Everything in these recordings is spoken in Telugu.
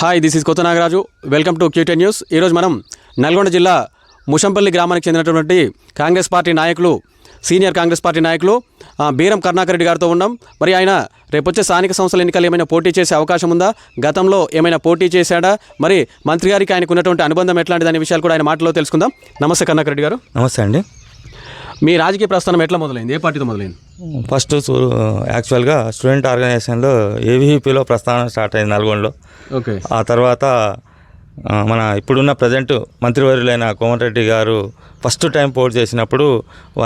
Hi this is Kotha Nagaraju welcome to QT news ఈరోజు మనం నల్గొండ జిల్లా ముషంపల్లి గ్రామానికి చెందినటువంటి కాంగ్రెస్ పార్టీ నాయకులు సీనియర్ కాంగ్రెస్ పార్టీ నాయకులు బీరం కరుణాకర్ రెడ్డి గారితో ఉన్నాం. మరి ఆయన రేపొచ్చే స్థానిక సంస్థల ఎన్నికలు ఏమైనా పోటీ చేసే అవకాశం ఉందా? గతంలో ఏమైనా పోటీ చేశాడా? మరి మంత్రి గారికి ఆయనకు ఉన్నటువంటి అనుబంధం ఎట్లాంటిది అనే విషయాలు కూడా ఆయన మాటలో తెలుసుకుందాం. నమస్తే కరుణాకర్ రెడ్డి గారు. నమస్తే అండి. మీ రాజకీయ ప్రస్థానం ఎట్లా మొదలైంది? ఏ పార్టీతో మొదలైంది? ఫస్ట్ యాక్చువల్గా స్టూడెంట్ ఆర్గనైజేషన్లో ఏవీపీలో ప్రస్థానం స్టార్ట్ అయింది నల్గొండలో. ఓకే. ఆ తర్వాత మన ఇప్పుడున్న ప్రజెంట్ మంత్రివర్యులైన కోమటిరెడ్డి గారు ఫస్ట్ టైం పోటీ చేసినప్పుడు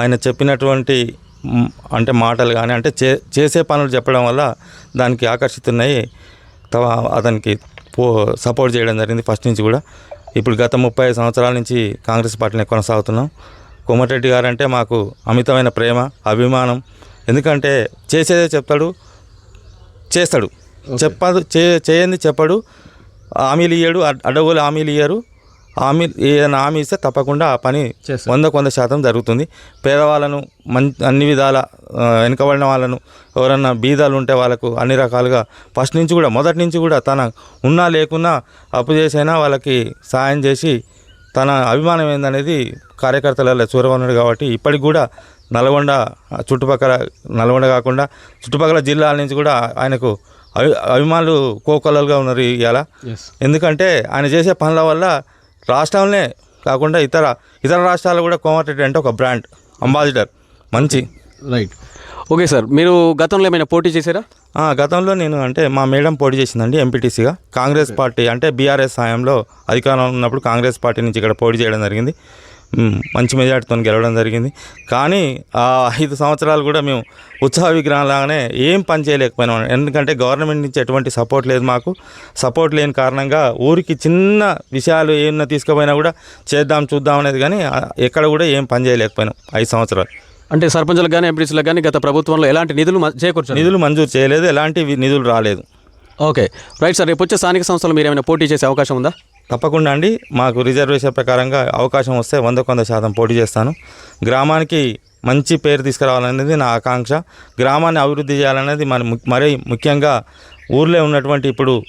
ఆయన చెప్పినటువంటి అంటే మాటలు కానీ అంటే చే చేసే పనులు చెప్పడం వల్ల దానికి ఆకర్షితున్నాయి. అతనికి పో సపోర్ట్ చేయడం జరిగింది ఫస్ట్ నుంచి కూడా. ఇప్పుడు గత ముప్పై సంవత్సరాల నుంచి కాంగ్రెస్ పార్టీని కొనసాగుతున్నాం. కోమటిరెడ్డి గారు అంటే మాకు అమితమైన ప్రేమ అభిమానం. ఎందుకంటే చేసేదే చెప్తాడు చేస్తాడు. చెప్పదు చేయంది చెప్పడు. హామీలు ఇయ్యడు అడ్- అడవులు హామీలు ఇయ్యరు. హామీ ఏదైనా హామీ ఇస్తే తప్పకుండా ఆ పని వంద శాతం జరుగుతుంది. పేదవాళ్ళను మం అన్ని విధాల వెనుకబడిన వాళ్ళను ఎవరన్నా బీదాలు ఉంటే వాళ్ళకు అన్ని రకాలుగా ఫస్ట్ నుంచి కూడా మొదటి నుంచి కూడా తన ఉన్నా లేకున్నా అప్పు చేసైనా వాళ్ళకి సాయం చేసి తన అభిమానం ఏందనేది కార్యకర్తలలో చూరవన్నాడు కాబట్టి ఇప్పటికి కూడా నల్గొండ చుట్టుపక్కల నల్గొండ కాకుండా చుట్టుపక్కల జిల్లాల నుంచి కూడా ఆయనకు అభి అభిమానులు కోకొల్లలుగా ఉన్నారు ఇవాళ ఎందుకంటే ఆయన చేసే పనుల వల్ల రాష్ట్రంలో కాకుండా ఇతర ఇతర రాష్ట్రాలు కూడా కోమటిరెడ్డి అంటే ఒక బ్రాండ్ అంబాసిడర్. మంచి. రైట్ ఓకే సార్ మీరు గతంలో ఏమైనా పోటీ చేశారా? గతంలో నేను అంటే మా మేడం పోటీ చేసిందండి ఎంపీటీసీగా కాంగ్రెస్ పార్టీ అంటే బీఆర్ఎస్ సాయంలో అధికారంలో ఉన్నప్పుడు కాంగ్రెస్ పార్టీ నుంచి ఇక్కడ పోటీ చేయడం జరిగింది. మంచి మెజార్టీతో గెలవడం జరిగింది. కానీ ఆ ఐదు సంవత్సరాలు కూడా మేము ఉత్సాహ విగ్రహం లాగానే ఏం పని చేయలేకపోయినాం. ఎందుకంటే గవర్నమెంట్ నుంచి ఎటువంటి సపోర్ట్ లేదు మాకు. సపోర్ట్ లేని కారణంగా ఊరికి చిన్న విషయాలు ఏమన్నా తీసుకుపోయినా కూడా చేద్దాం చూద్దాం అనేది కానీ ఎక్కడ కూడా ఏం పని చేయలేకపోయినాం ఐదు సంవత్సరాలు. అంటే సర్పంచులకు కానీ ఎంపీసీలకు కానీ గత ప్రభుత్వంలో ఎలాంటి నిధులు చేకూర్చారు నిధులు మంజూరు చేయలేదు. ఎలాంటి నిధులు రాలేదు. ఓకే. రైట్ సార్ రేపు వచ్చే స్థానిక సంస్థలు మీరు ఏమైనా పోటీ చేసే అవకాశం ఉందా? తప్పకుండా అండి. మాకు రిజర్వేషన్ ప్రకారంగా అవకాశం వస్తే వంద కొంద శాతం పోటీ చేస్తాను. గ్రామానికి మంచి పేరు తీసుకురావాలనేది నా ఆకాంక్ష. గ్రామాన్ని అభివృద్ధి చేయాలనేది మన మరీ ముఖ్యంగా ఊర్లో ఉన్నటువంటి ఇప్పుడు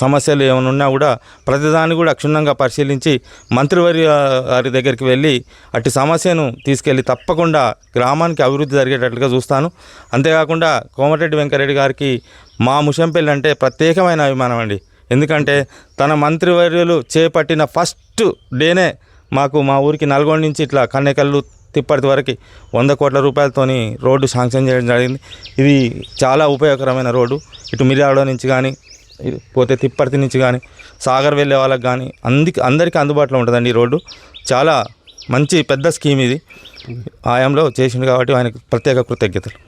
సమస్యలు ఏమైనా ఉన్నా కూడా ప్రతిదాన్ని కూడా క్షుణ్ణంగా పరిశీలించి మంత్రివర్య వారి దగ్గరికి వెళ్ళి అట్టి సమస్యను తీసుకెళ్ళి తప్పకుండా గ్రామానికి అభివృద్ధి జరిగేటట్లుగా చూస్తాను. అంతేకాకుండా కోమటిరెడ్డి వెంకరెడ్డి గారికి మా ముషంపల్లి అంటే ప్రత్యేకమైన అభిమానం అండి. ఎందుకంటే తన మంత్రివర్యులు చేపట్టిన ఫస్ట్ డేనే మాకు మా ఊరికి నల్గొండ నుంచి ఇట్లా కన్నెకల్లు తిప్పటి వరకు వంద కోట్ల రూపాయలతోని రోడ్డు శాంక్షన్ చేయడం జరిగింది. ఇది చాలా ఉపయోగకరమైన రోడ్డు. ఇటు మిర్యాడ నుంచి కానీ పోతే తిప్పర్తి నుంచి కానీ సాగర్ వెళ్ళే వాళ్ళకి కానీ అందరికి అందరికీ అందుబాటులో ఉంటుందండి ఈ రోడ్డు. చాలా మంచి పెద్ద స్కీమ్ ఇది. ఆయంలో చేసిండు కాబట్టి ఆయనకు ప్రత్యేక కృతజ్ఞతలు.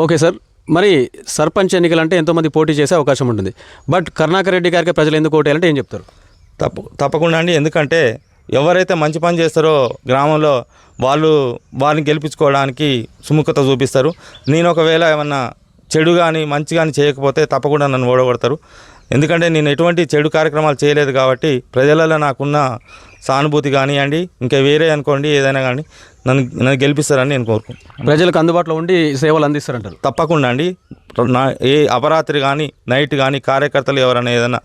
Okay sir. మరి సర్పంచ్ ఎన్నికలు అంటే ఎంతోమంది పోటీ చేసే అవకాశం ఉంటుంది. బట్ కరుణాకర్ రెడ్డి గారికి ప్రజలు ఎందుకు ఓటేయాలంటే ఏం చెప్తారు? తప్ప తప్పకుండా అండి. ఎందుకంటే ఎవరైతే మంచి పని చేస్తారో గ్రామంలో వాళ్ళు వారిని గెలిపించుకోవడానికి సుముఖత చూపిస్తారు. నేను ఒకవేళ ఏమన్నా చెడు కానీ మంచి కానీ చేయకపోతే తప్పకుండా నన్ను ఓడగొడతారు. ఎందుకంటే నేను ఎటువంటి చెడు కార్యక్రమాలు చేయలేదు కాబట్టి ప్రజలలో నాకున్న సానుభూతి కానివ్వండి ఇంకా వేరే అనుకోండి ఏదైనా కానీ నన్ను నన్ను గెలిపిస్తారని నేను కోరుకుంటున్నాను. ప్రజలకు అందుబాటులో ఉండి సేవలు అందిస్తారంటారు. తప్పకుండా అండి. నా ఏ అపరాత్రి కానీ నైట్ కానీ కార్యకర్తలు ఎవరైనా ఏదైనా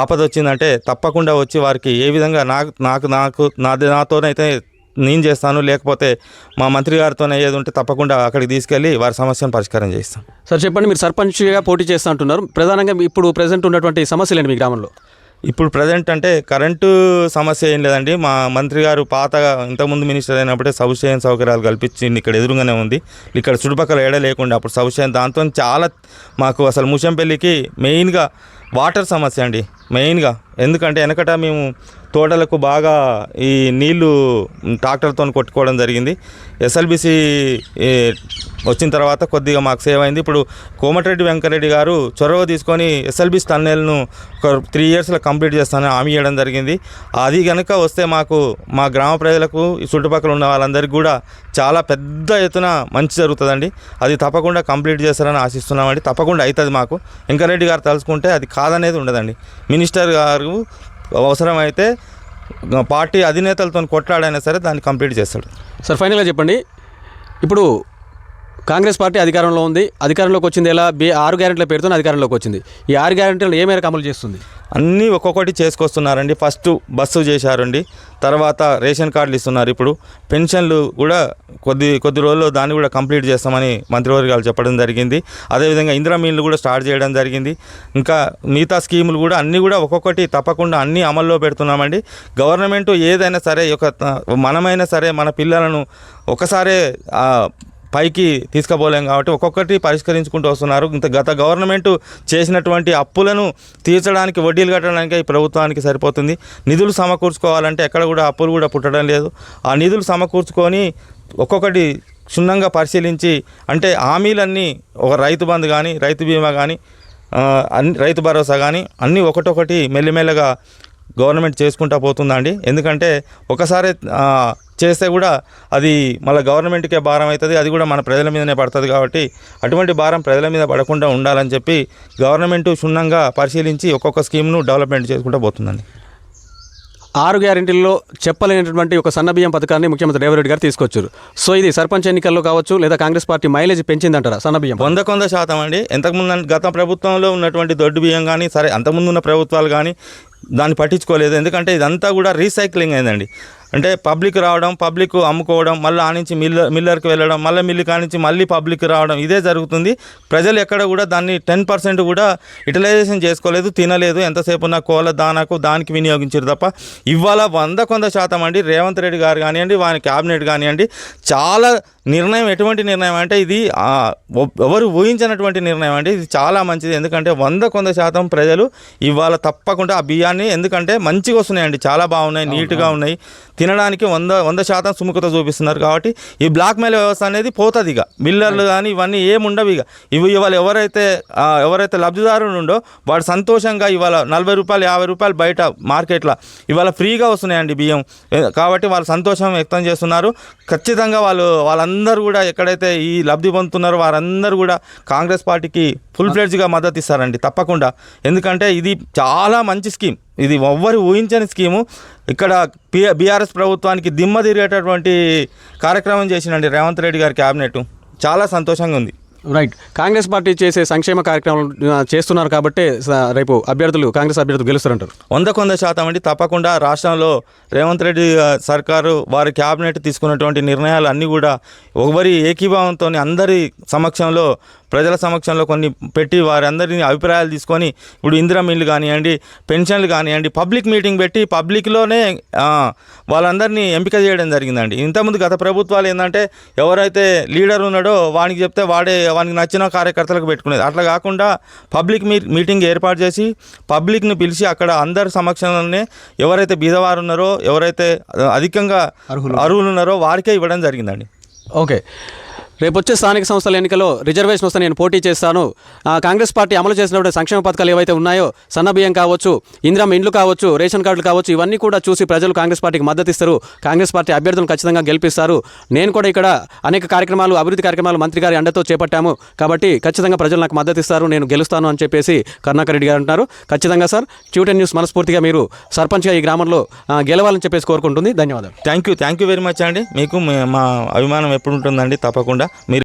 ఆపద వచ్చిందంటే తప్పకుండా వచ్చి వారికి ఏ విధంగా నాకు నాకు నాకు నాది నాతోనైతే నేను చేస్తాను లేకపోతే మా మంత్రి గారితోనే ఏది ఉంటే తప్పకుండా అక్కడికి తీసుకెళ్ళి వారి సమస్యను పరిష్కారం చేస్తాను సార్ చెప్పండి మీరు సర్పంచ్గా పోటీ చేస్తా అంటున్నారు. ప్రధానంగా ఇప్పుడు ప్రజెంట్ ఉన్నటువంటి సమస్యలు ఏంటి మీ గ్రామంలో? ఇప్పుడు ప్రజెంట్ అంటే కరెంటు సమస్య ఏం లేదండి. మా మంత్రి గారు పాత ఇంతకుముందు మినిస్టర్ అయినప్పుడే సౌశయం సౌకర్యాలు కల్పించింది ఇక్కడ ఎదురుగానే ఉంది. ఇక్కడ చుట్టుపక్కల ఏడ లేకుండా అప్పుడు సౌశయం దాంతో చాలా మాకు అసలు ముషంపల్లికి మెయిన్గా వాటర్ సమస్య అండి. మెయిన్గా ఎందుకంటే వెనకట మేము తోటలకు బాగా ఈ నీళ్ళు ట్రాక్టర్తో కొట్టుకోవడం జరిగింది. ఎస్ఎల్బిసి వచ్చిన తర్వాత కొద్దిగా మాకు సేవ్ అయింది. ఇప్పుడు కోమటిరెడ్డి వెంకరెడ్డి గారు చొరవ తీసుకొని ఎస్ఎల్బిసి టన్నెల్ను ఒక త్రీ ఇయర్స్లో కంప్లీట్ చేస్తానని హామీ ఇవ్వడం జరిగింది. అది కనుక వస్తే మాకు మా గ్రామ ప్రజలకు చుట్టుపక్కల ఉన్న వాళ్ళందరికీ కూడా చాలా పెద్ద ఎత్తున మంచి జరుగుతుందండి. అది తప్పకుండా కంప్లీట్ చేస్తారని ఆశిస్తున్నామండి. తప్పకుండా అవుతుంది మాకు. వెంకరెడ్డి గారు తలుచుకుంటే అది కాదనేది ఉండదండి. మినిస్టర్ గారు అవసరమైతే పార్టీ అధినేతలతో కొట్లాడైనా సరే దాన్ని కంప్లీట్ చేస్తాడు. సార్ ఫైనల్గా చెప్పండి. ఇప్పుడు కాంగ్రెస్ పార్టీ అధికారంలో ఉంది. అధికారంలోకి వచ్చింది ఎలా? బి ఆరు గ్యారెంటీల పేరుతో అధికారంలోకి వచ్చింది. ఈ ఆరు గ్యారెంటీలు ఏ మేరకు అమలు చేస్తుంది? అన్నీ ఒక్కొక్కటి చేసుకొస్తున్నారండి. ఫస్ట్ బస్సు చేశారండి. తర్వాత రేషన్ కార్డులు ఇస్తున్నారు ఇప్పుడు. పెన్షన్లు కూడా కొద్ది కొద్ది రోజుల్లో దాన్ని కూడా కంప్లీట్ చేస్తామని మంత్రివర్గాలు చెప్పడం జరిగింది. అదేవిధంగా ఇందిరా మీన్లు కూడా స్టార్ట్ చేయడం జరిగింది. ఇంకా మిగతా స్కీములు కూడా అన్నీ కూడా ఒక్కొక్కటి తప్పకుండా అన్నీ అమల్లో పెడుతున్నామండి. గవర్నమెంట్ ఏదైనా సరే ఒక మనమైనా సరే మన పిల్లలను ఒకసారే పైకి తీసుకుపోలేం కాబట్టి ఒక్కొక్కటి పరిష్కరించుకుంటూ వస్తున్నారు. ఇంత గత గవర్నమెంట్ చేసినటువంటి అప్పులను తీర్చడానికి వడ్డీలు కట్టడానికి ఈ ప్రభుత్వానికి సరిపోతుంది. నిధులు సమకూర్చుకోవాలంటే ఎక్కడ కూడా అప్పులు కూడా పుట్టడం లేదు. ఆ నిధులు సమకూర్చుకొని ఒక్కొక్కటి క్షుణ్ణంగా పరిశీలించి అంటే హామీలన్నీ ఒక రైతు బంధు కానీ రైతు బీమా కానీ అన్ని రైతు భరోసా కానీ అన్నీ ఒకటొకటి మెల్లిమెల్లగా గవర్నమెంట్ చేసుకుంటా పోతుందండి. ఎందుకంటే ఒకసారి చేస్తే కూడా అది మళ్ళీ గవర్నమెంట్కే భారం అవుతుంది. అది కూడా మన ప్రజల మీదనే పడుతుంది కాబట్టి అటువంటి భారం ప్రజల మీద పడకుండా ఉండాలని చెప్పి గవర్నమెంట్ క్షుణ్ణంగా పరిశీలించి ఒక్కొక్క స్కీమ్ను డెవలప్మెంట్ చేసుకుంటూ పోతుందండి. ఆరు గ్యారెంటీల్లో చెప్పలేనటువంటి ఒక సన్న బియ్యం పథకాన్ని ముఖ్యమంత్రి రేవంత్ రెడ్డి గారు తీసుకొచ్చారు. సో ఇది సర్పంచ్ ఎన్నికల్లో కావచ్చు లేదా కాంగ్రెస్ పార్టీ మైలేజ్ పెంచిందంటారా సన్న బియ్యం వంద కొంద శాతం అండి. ఎంతకుముందు అన్- గత ప్రభుత్వంలో ఉన్నటువంటి దొడ్డు బియ్యం కానీ సరే అంతకుముందు ఉన్న ప్రభుత్వాలు కానీ దాన్ని పట్టించుకోలేదు. ఎందుకంటే ఇదంతా కూడా రీసైక్లింగ్ అయిందండి. అంటే పబ్లిక్ రావడం పబ్లిక్ అమ్ముకోవడం మళ్ళీ ఆ నుంచి మిల్లర్ మిల్లర్కి వెళ్ళడం మళ్ళీ మిల్లు కానించి మళ్ళీ పబ్లిక్ రావడం ఇదే జరుగుతుంది. ప్రజలు ఎక్కడ కూడా దాన్ని టెన్ పర్సెంట్ కూడా యూటిలైజేషన్ చేసుకోలేదు తినలేదు ఎంతసేపు ఉన్న కోళ్ళ దానాకు దానికి వినియోగించారు తప్ప. ఇవాళ వంద కొంద శాతం అండి రేవంత్ రెడ్డి గారు కానివ్వండి వారి క్యాబినెట్ కానివ్వండి చాలా నిర్ణయం ఎటువంటి నిర్ణయం అంటే ఇది ఎవరు ఊహించినటువంటి నిర్ణయం అండి. ఇది చాలా మంచిది. ఎందుకంటే వంద కొంద శాతం ప్రజలు ఇవాళ తప్పకుండా ఆ బియ్యాన్ని ఎందుకంటే మంచిగా వస్తున్నాయండి. చాలా బాగున్నాయి నీట్గా ఉన్నాయి. తినడానికి వంద వంద శాతం సుముఖత చూపిస్తున్నారు కాబట్టి ఈ బ్లాక్ మెయిల్ వ్యవస్థ అనేది పోతుంది ఇక. మిల్లర్లు కానీ ఇవన్నీ ఏముండవు ఇక. ఇవి ఇవాళ ఎవరైతే ఎవరైతే లబ్ధిదారులు ఉండో వాడు సంతోషంగా ఇవాళ నలభై రూపాయలు యాభై రూపాయలు బయట మార్కెట్లో ఇవాళ ఫ్రీగా వస్తున్నాయండి బియ్యం. కాబట్టి వాళ్ళు సంతోషం వ్యక్తం చేస్తున్నారు. ఖచ్చితంగా వాళ్ళు వాళ్ళందరూ కూడా ఎక్కడైతే ఈ లబ్ధి పొందుతున్నారో వారందరూ కూడా కాంగ్రెస్ పార్టీకి ఫుల్ ఫ్లెడ్జ్గా మద్దతు ఇస్తారండి తప్పకుండా. ఎందుకంటే ఇది చాలా మంచి స్కీమ్ ఇది ఎవ్వరు ఊహించని స్కీము. ఇక్కడ పి బీఆర్ఎస్ ప్రభుత్వానికి దిమ్మ తిరిగేటటువంటి కార్యక్రమం చేసినండి రేవంత్ రెడ్డి గారి క్యాబినెట్. చాలా సంతోషంగా ఉంది. రైట్ కాంగ్రెస్ పార్టీ చేసే సంక్షేమ కార్యక్రమాలు చేస్తున్నారు కాబట్టి రేపు అభ్యర్థులు కాంగ్రెస్ అభ్యర్థులు గెలుస్తారంటారు. వంద శాతం అండి. తప్పకుండా రాష్ట్రంలో రేవంత్ రెడ్డి సర్కారు వారి క్యాబినెట్ తీసుకున్నటువంటి నిర్ణయాలు అన్నీ కూడా ఒకరి ఏకీభావంతో అందరి సమక్షంలో ప్రజల సమక్షంలో కొన్ని పెట్టి వారందరినీ అభిప్రాయాలు తీసుకొని ఇప్పుడు ఇందిరా మిల్లు కానివ్వండి పెన్షన్లు కానివ్వండి పబ్లిక్ మీటింగ్ పెట్టి పబ్లిక్లోనే వాళ్ళందరినీ ఎంపిక చేయడం జరిగిందండి. ఇంతకుముందు గత ప్రభుత్వాలు ఏంటంటే ఎవరైతే లీడర్ ఉన్నాడో వానికి చెప్తే వాడే వానికి నచ్చిన కార్యకర్తలకు పెట్టుకునేది. అట్లా కాకుండా పబ్లిక్ మీ మీటింగ్ ఏర్పాటు చేసి పబ్లిక్ని పిలిచి అక్కడ అందరి సమక్షంలోనే ఎవరైతే బీదవారు ఉన్నారో ఎవరైతే అధికంగా అర్హులు. అర్హులు ఉన్నారో వారికే ఇవ్వడం జరిగిందండి. ఓకే. రేపు వచ్చే స్థానిక సంస్థల ఎన్నికల్లో రిజర్వేషన్ వస్తే నేను పోటీ చేస్తాను. కాంగ్రెస్ పార్టీ అమలు చేసినటువంటి సంక్షేమ పథకాలు ఏవైతే ఉన్నాయో సన్నబియ్యం కావచ్చు ఇంద్రం ఇండ్లు కావచ్చు రేషన్ కార్డులు కావచ్చు ఇవన్నీ కూడా చూసి ప్రజలు కాంగ్రెస్ పార్టీకి మద్దతు ఇస్తారు. కాంగ్రెస్ పార్టీ అభ్యర్థులను ఖచ్చితంగా గెలిపిస్తారు. నేను కూడా ఇక్కడ అనేక కార్యక్రమాలు అభివృద్ధి కార్యక్రమాలు మంత్రి గారి అండతో చేపట్టాము. కాబట్టి ఖచ్చితంగా ప్రజలు నాకు మద్దతు ఇస్తారు. నేను గెలుస్తాను అని చెప్పేసి కరుణాకర్ రెడ్డి గారు అంటున్నారు. ఖచ్చితంగా సార్ ట్యూటన్ న్యూస్ మనస్ఫూర్తిగా మీరు సర్పంచ్గా ఈ గ్రామంలో గెలవాలని చెప్పేసి కోరుకుంటుంది. ధన్యవాదాలు. Thank you thank you very much అండి. మీకు మా అభిమానం ఎప్పుడు ఉంటుందండి తప్పకుండా. మీరు